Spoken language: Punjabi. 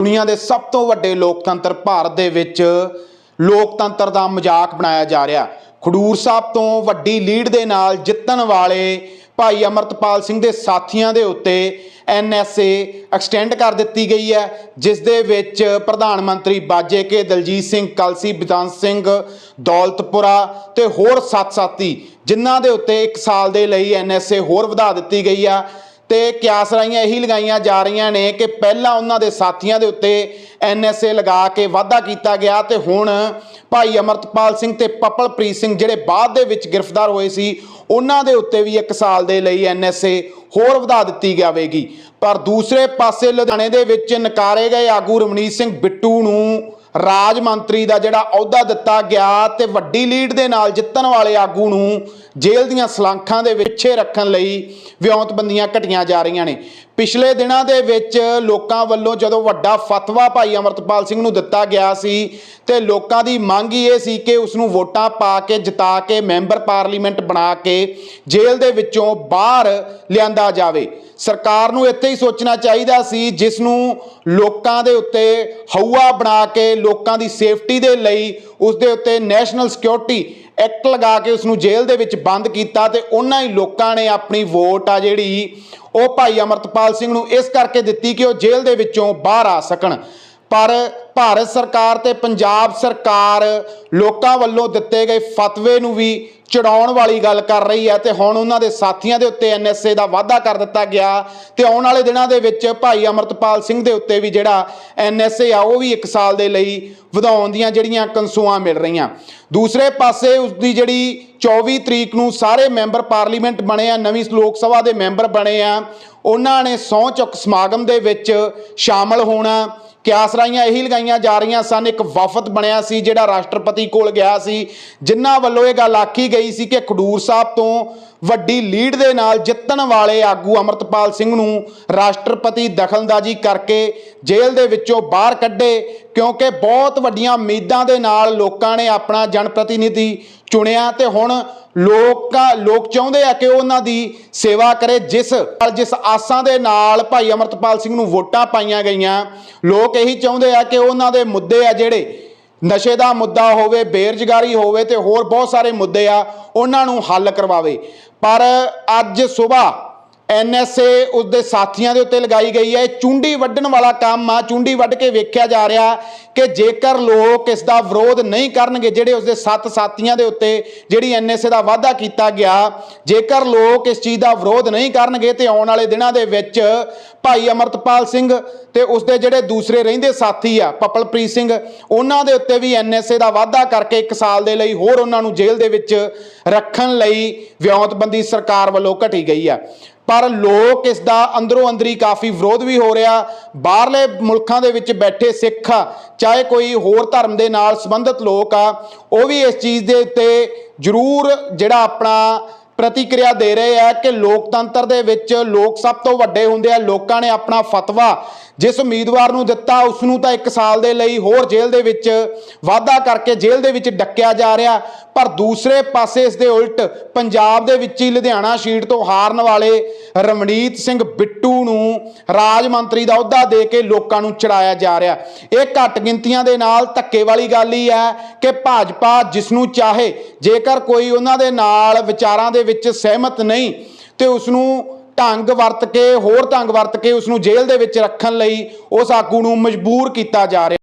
ਦੁਨੀਆ ਦੇ ਸਭ ਤੋਂ ਵੱਡੇ ਲੋਕਤੰਤਰ ਭਾਰਤ ਦੇ ਵਿੱਚ ਲੋਕਤੰਤਰ ਦਾ ਮਜ਼ਾਕ ਬਣਾਇਆ ਜਾ ਰਿਹਾ। ਖਡੂਰ ਸਾਹਿਬ ਤੋਂ ਵੱਡੀ ਲੀਡ ਦੇ ਨਾਲ ਜਿੱਤਣ ਵਾਲੇ ਭਾਈ ਅਮਰਤਪਾਲ ਸਿੰਘ ਦੇ ਸਾਥੀਆਂ ਦੇ ਉੱਤੇ ਐਨਐਸਏ ਐਕਸਟੈਂਡ ਕਰ ਦਿੱਤੀ ਗਈ ਹੈ, ਜਿਸ ਦੇ ਵਿੱਚ ਪ੍ਰਧਾਨ ਮੰਤਰੀ ਬਾਜੇ ਕੇ ਦਲਜੀਤ ਸਿੰਘ, ਕਲਸੀ ਬਿਦਾਨ ਸਿੰਘ, ਦੌਲਤਪੁਰਾ ਤੇ ਹੋਰ ਸੱਤ ਸਾਥੀ, ਜਿਨ੍ਹਾਂ ਦੇ ਉੱਤੇ 1 ਸਾਲ ਦੇ ਲਈ ਐਨਐਸਏ ਹੋਰ ਵਧਾ ਦਿੱਤੀ ਗਈ ਆ। ਤੇ ਕਿਆਸਰਾਈਆਂ ਇਹੀ ਲਗਾਈਆਂ ਜਾ ਰਹੀਆਂ ਨੇ ਕਿ ਪਹਿਲਾਂ ਉਹਨਾਂ ਦੇ ਸਾਥੀਆਂ ਦੇ ਉੱਤੇ ਐਨਐਸਏ ਲਗਾ ਕੇ ਵਾਅਦਾ ਕੀਤਾ ਗਿਆ ਤੇ ਹੁਣ ਭਾਈ ਅਮਰਤਪਾਲ ਸਿੰਘ ਤੇ ਪਪਲਪ੍ਰੀਤ ਸਿੰਘ ਜਿਹੜੇ ਬਾਅਦ ਦੇ ਵਿੱਚ ਗ੍ਰਿਫਤਾਰ ਹੋਏ ਸੀ, ਉਹਨਾਂ ਦੇ ਉੱਤੇ ਵੀ 1 ਸਾਲ ਦੇ ਲਈ ਐਨਐਸਏ ਹੋਰ ਵਧਾ ਦਿੱਤੀ ਜਾਵੇਗੀ। ਪਰ ਦੂਸਰੇ ਪਾਸੇ ਲੁਧਿਆਣੇ ਦੇ ਵਿੱਚ ਨਕਾਰੇ ਗਏ ਆਗੂ ਰਮਨੀਤ ਸਿੰਘ ਬਿੱਟੂ ਨੂੰ ਰਾਜ ਮੰਤਰੀ ਦਾ ਜਿਹੜਾ ਅਹੁਦਾ ਦਿੱਤਾ ਗਿਆ ਤੇ ਵੱਡੀ ਲੀਡ ਦੇ ਨਾਲ ਜਿੱਤਣ ਵਾਲੇ ਆਗੂ ਨੂੰ ਜੇਲ੍ਹ ਦੀਆਂ ਸਲਾਖਾਂ ਦੇ ਵਿੱਚੇ ਰੱਖਣ ਲਈ ਵਿਉਂਤਬੰਦੀਆਂ ਘਟੀਆਂ ਜਾ ਰਹੀਆਂ ਨੇ। ਪਿਛਲੇ ਦਿਨਾਂ ਦੇ ਵਿੱਚ ਲੋਕਾਂ ਵੱਲੋਂ ਜਦੋਂ ਵੱਡਾ ਫਤਵਾ ਭਾਈ ਅਮਰਤਪਾਲ ਸਿੰਘ ਨੂੰ ਦਿੱਤਾ ਗਿਆ ਸੀ ਤੇ ਲੋਕਾਂ ਦੀ ਮੰਗ ਹੀ ਇਹ ਸੀ ਕਿ ਉਸ ਨੂੰ ਵੋਟਾਂ ਪਾ ਕੇ, ਜਿਤਾ ਕੇ, ਮੈਂਬਰ ਪਾਰਲੀਮੈਂਟ ਬਣਾ ਕੇ ਜੇਲ੍ਹ ਦੇ ਵਿੱਚੋਂ ਬਾਹਰ ਲਿਆਂਦਾ ਜਾਵੇ। ਸਰਕਾਰ ਨੂੰ ਇੱਥੇ ਹੀ ਸੋਚਣਾ ਚਾਹੀਦਾ ਸੀ, ਜਿਸ ਨੂੰ ਲੋਕਾਂ ਦੇ ਉੱਤੇ ਹਊਆ ਬਣਾ ਕੇ ਲੋਕਾਂ ਦੀ ਸੇਫਟੀ ਦੇ ਲਈ ਉਸ ਦੇ ਉੱਤੇ ਨੈਸ਼ਨਲ ਸਿਕਿਉਰਿਟੀ ਐਕਟ ਲਗਾ ਕੇ ਉਸ ਨੂੰ ਜੇਲ੍ਹ ਦੇ ਵਿੱਚ ਬੰਦ ਕੀਤਾ ਤੇ ਉਹਨਾਂ ਹੀ ਲੋਕਾਂ ਨੇ ਆਪਣੀ ਵੋਟ ਆ ਜਿਹੜੀ ਉਹ ਭਾਈ ਅਮਰਤਪਾਲ ਸਿੰਘ ਨੂੰ ਇਸ ਕਰਕੇ ਦਿੱਤੀ ਕਿ ਉਹ ਜੇਲ੍ਹ ਦੇ ਵਿੱਚੋਂ ਬਾਹਰ ਆ ਸਕਣ। ਪਰ ਭਾਰਤ ਸਰਕਾਰ ਤੇ ਪੰਜਾਬ ਸਰਕਾਰ ਲੋਕਾਂ ਵੱਲੋਂ ਦਿੱਤੇ ਗਏ ਫਤਵੇ ਨੂੰ ਵੀ ਚੜਾਉਣ ਵਾਲੀ ਗੱਲ ਕਰ ਰਹੀ ਹੈ ਤੇ ਹੁਣ ਉਹਨਾਂ ਦੇ ਸਾਥੀਆਂ ਦੇ ਉੱਤੇ ਐਨਐਸਏ ਦਾ ਵਾਅਦਾ ਕਰ ਦਿੱਤਾ ਗਿਆ ਤੇ ਆਉਣ ਵਾਲੇ ਦਿਨਾਂ ਦੇ ਵਿੱਚ ਭਾਈ ਅਮਰਤਪਾਲ ਸਿੰਘ ਦੇ ਉੱਤੇ ਵੀ ਜਿਹੜਾ ਐਨਐਸਏ ਆ, ਉਹ ਵੀ 1 ਸਾਲ ਦੇ ਲਈ ਵਧਾਉਣ ਦੀਆਂ ਜਿਹੜੀਆਂ ਕੰਸੂਆਂ ਮਿਲ ਰਹੀਆਂ। ਦੂਸਰੇ ਪਾਸੇ ਉਸ ਦੀ ਜਿਹੜੀ 24 ਤਰੀਕ ਨੂੰ ਸਾਰੇ ਮੈਂਬਰ ਪਾਰਲੀਮੈਂਟ ਬਣੇ ਆ, ਨਵੀਂ ਲੋਕ ਸਭਾ ਦੇ ਮੈਂਬਰ ਬਣੇ ਆ। ਉਹਨਾਂ ਨੇ ਸਹੁੰ ਚੁੱਕ ਸਮਾਗਮ ਦੇ ਵਿੱਚ ਸ਼ਾਮਲ ਹੋਣਾ। ਕਿਆਸਰਾਈਆਂ ਇਹੀ ਲਗਾਈਆਂ ਜਾ ਰਹੀਆਂ ਸਨ, ਇੱਕ ਵਫਦ ਬਣਿਆ ਸੀ ਜਿਹੜਾ ਰਾਸ਼ਟਰਪਤੀ ਕੋਲ ਗਿਆ ਸੀ, ਜਿਨ੍ਹਾਂ ਵੱਲੋਂ ਇਹ ਗੱਲ ਆਖੀ ਗਈ ਸੀ ਕਿ ਖਡੂਰ ਸਾਹਿਬ ਤੋਂ ਵੱਡੀ ਲੀਡ ਦੇ ਨਾਲ ਜਿੱਤਣ ਵਾਲੇ ਆਗੂ ਅਮਰਤਪਾਲ ਸਿੰਘ ਨੂੰ ਰਾਸ਼ਟਰਪਤੀ ਦਖਲਅੰਦਾਜ਼ੀ ਕਰਕੇ ਜੇਲ੍ਹ ਦੇ ਵਿੱਚੋਂ ਬਾਹਰ ਕੱਢੇ, ਕਿਉਂਕਿ ਬਹੁਤ ਵੱਡੀਆਂ ਉਮੀਦਾਂ ਦੇ ਨਾਲ ਲੋਕਾਂ ਨੇ ਆਪਣਾ ਜਨਪ੍ਰਤੀਨਿਧੀ ਚੁਣਿਆ ਤੇ ਹੁਣ ਲੋਕਾਂ, ਲੋਕ ਚਾਹੁੰਦੇ ਆ ਕਿ ਉਹ ਉਹਨਾਂ ਦੀ ਸੇਵਾ ਕਰੇ ਜਿਸ ਜਿਸ ਆਸਾਂ ਦੇ ਨਾਲ ਭਾਈ ਅਮਰਤਪਾਲ ਸਿੰਘ ਨੂੰ ਵੋਟਾਂ ਪਾਈਆਂ ਗਈਆਂ। ਲੋਕ ਇਹੀ ਚਾਹੁੰਦੇ ਆ ਕਿ ਉਹਨਾਂ ਦੇ ਮੁੱਦੇ ਆ ਜਿਹੜੇ ਨਸ਼ੇ ਦਾ ਮੁੱਦਾ ਹੋਵੇ, ਬੇਰੁਜ਼ਗਾਰੀ ਹੋਵੇ ਤੇ ਹੋਰ ਬਹੁਤ ਸਾਰੇ ਮੁੱਦੇ ਆ, ਉਹਨਾਂ ਨੂੰ ਹੱਲ ਕਰਵਾਵੇ। ਪਰ ਅੱਜ ਸਵੇਰ ਐਨਐਸਏ ਉਸ ਦੇ ਸਾਥੀਆਂ ਦੇ ਉੱਤੇ ਲਗਾਈ ਗਈ ਹੈ। ਇਹ ਚੁੰਡੀ ਵੱਢਣ ਵਾਲਾ ਕੰਮ ਆ। ਚੁੰਡੀ ਵੱਢ ਕੇ ਵੇਖਿਆ ਜਾ ਰਿਹਾ ਕਿ ਜੇਕਰ ਲੋਕ ਇਸ ਦਾ ਵਿਰੋਧ ਨਹੀਂ ਕਰਨਗੇ, ਜਿਹੜੇ ਉਸਦੇ ਸੱਤ ਸਾਥੀਆਂ ਦੇ ਉੱਤੇ ਜਿਹੜੀ ਐਨਐਸਏ ਦਾ ਵਾਅਦਾ ਕੀਤਾ ਗਿਆ, ਜੇਕਰ ਲੋਕ ਇਸ ਚੀਜ਼ ਦਾ ਵਿਰੋਧ ਨਹੀਂ ਕਰਨਗੇ ਤੇ ਆਉਣ ਵਾਲੇ ਦਿਨਾਂ ਦੇ ਵਿੱਚ ਭਾਈ ਅਮਰਤਪਾਲ ਸਿੰਘ ਤੇ ਉਸ ਦੇ ਜਿਹੜੇ ਦੂਸਰੇ ਰਹਿੰਦੇ ਸਾਥੀ ਆ, ਪਪਲਪ੍ਰੀਤ ਸਿੰਘ, ਉਹਨਾਂ ਦੇ ਉੱਤੇ ਵੀ ਐਨਐਸਏ ਦਾ ਵਾਅਦਾ ਕਰਕੇ 1 ਸਾਲ ਦੇ ਲਈ ਹੋਰ ਉਹਨਾਂ ਨੂੰ ਜੇਲ੍ਹ ਦੇ ਵਿੱਚ ਰੱਖਣ ਲਈ ਵਿਉਂਤਬੰਦੀ ਸਰਕਾਰ ਵੱਲੋਂ ਘਟੀ ਗਈ ਆ। ਪਰ ਲੋਕ ਇਸ ਦਾ ਅੰਦਰੋਂ ਅੰਦਰੀ ਕਾਫੀ ਵਿਰੋਧ ਵੀ ਹੋ ਰਿਹਾ, ਬਾਹਰਲੇ ਮੁਲਕਾਂ ਦੇ ਵਿੱਚ ਬੈਠੇ ਸਿੱਖ ਆ, ਚਾਹੇ ਕੋਈ ਹੋਰ ਧਰਮ ਦੇ ਨਾਲ ਸੰਬੰਧਿਤ ਲੋਕ ਆ, ਉਹ ਵੀ ਇਸ ਚੀਜ਼ ਦੇ ਉੱਤੇ ਜ਼ਰੂਰ ਜਿਹੜਾ ਆਪਣਾ ਪ੍ਰਤੀਕਿਰਿਆ ਦੇ ਰਹੇ ਆ ਕਿ ਲੋਕਤੰਤਰ ਦੇ ਵਿੱਚ ਲੋਕ ਸਭ ਤੋਂ ਵੱਡੇ ਹੁੰਦੇ ਆ, ਲੋਕਾਂ ਨੇ ਆਪਣਾ ਫਤਵਾ ਜਿਸ ਉਮੀਦਵਾਰ ਨੂੰ ਦਿੱਤਾ ਉਸ ਨੂੰ ਤਾਂ 1 ਸਾਲ ਦੇ ਲਈ ਹੋਰ ਜੇਲ੍ਹ ਦੇ ਵਿੱਚ ਵਾਅਦਾ ਕਰਕੇ ਜੇਲ੍ਹ ਦੇ ਵਿੱਚ ਡੱਕਿਆ ਜਾ ਰਿਹਾ। ਪਰ ਦੂਸਰੇ ਪਾਸੇ ਇਸ ਦੇ ਉਲਟ ਪੰਜਾਬ ਦੇ ਵਿੱਚ ਹੀ ਲੁਧਿਆਣਾ ਸ਼ੀਟ ਤੋਂ ਹਾਰਨ ਵਾਲੇ ਰਮਣੀਤ ਸਿੰਘ ਬਿੱਟੂ ਨੂੰ ਰਾਜ ਮੰਤਰੀ ਦਾ ਅਹੁਦਾ ਦੇ ਕੇ ਲੋਕਾਂ ਨੂੰ ਚੜਾਇਆ ਜਾ ਰਿਹਾ। ਇਹ ਘੱਟ ਗਿਣਤੀਆਂ ਦੇ ਨਾਲ ਧੱਕੇ ਵਾਲੀ ਗੱਲ ਹੀ ਹੈ ਕਿ ਭਾਜਪਾ ਜਿਸ ਨੂੰ ਚਾਹੇ, ਜੇਕਰ ਕੋਈ ਉਹਨਾਂ ਦੇ ਨਾਲ ਵਿਚਾਰਾਂ ਦੇ ਵਿੱਚ ਸਹਿਮਤ ਨਹੀਂ ਤੇ ਉਸ ਨੂੰ ਢੰਗ ਵਰਤ ਕੇ, ਹੋਰ ਢੰਗ ਵਰਤ ਕੇ ਉਸ ਨੂੰ ਜੇਲ੍ਹ ਦੇ ਵਿੱਚ ਰੱਖਣ ਲਈ ਉਸ ਆਗੂ ਨੂੰ ਮਜਬੂਰ ਕੀਤਾ ਜਾ ਰਿਹਾ।